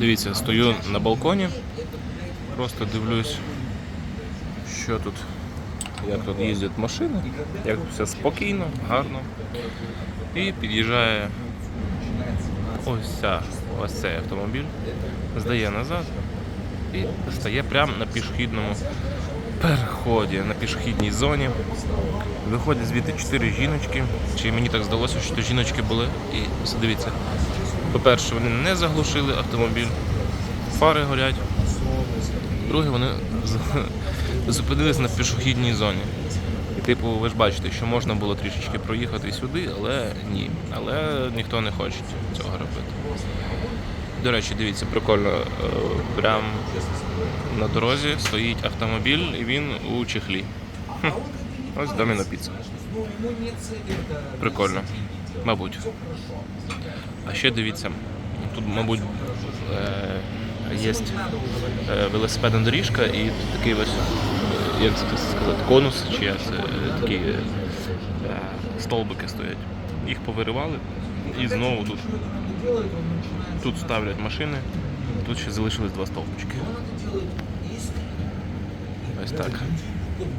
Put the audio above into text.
Дивіться, стою на балконі, просто дивлюсь, що тут, як тут їздять машини, як тут все спокійно, гарно. І під'їжджає ось ця, ось цей автомобіль, здає назад і стає прямо на пішохідному переході, на пішохідній зоні. Виходять звідти чотири жіночки. Чи мені так здалося, що жіночки були. І дивіться. По-перше, вони не заглушили автомобіль, фари горять. Друге, вони зупинились на пішохідній зоні. Типу, ви ж бачите, що можна було трішечки проїхати сюди, але ні. Але ніхто не хоче цього робити. До речі, дивіться, прикольно. е, Прям на дорозі стоїть автомобіль і він у чехлі. Хм. Ось доміно піца. Прикольно. Мабуть. А ще дивіться, тут, мабуть, е, є велосипедна доріжка і такий ось, е, як сказати, конус, чи е, такі е, стовбики стоять. Їх повиривали і знову тут, тут ставлять машини, тут ще залишились два стовпчики. Ось так.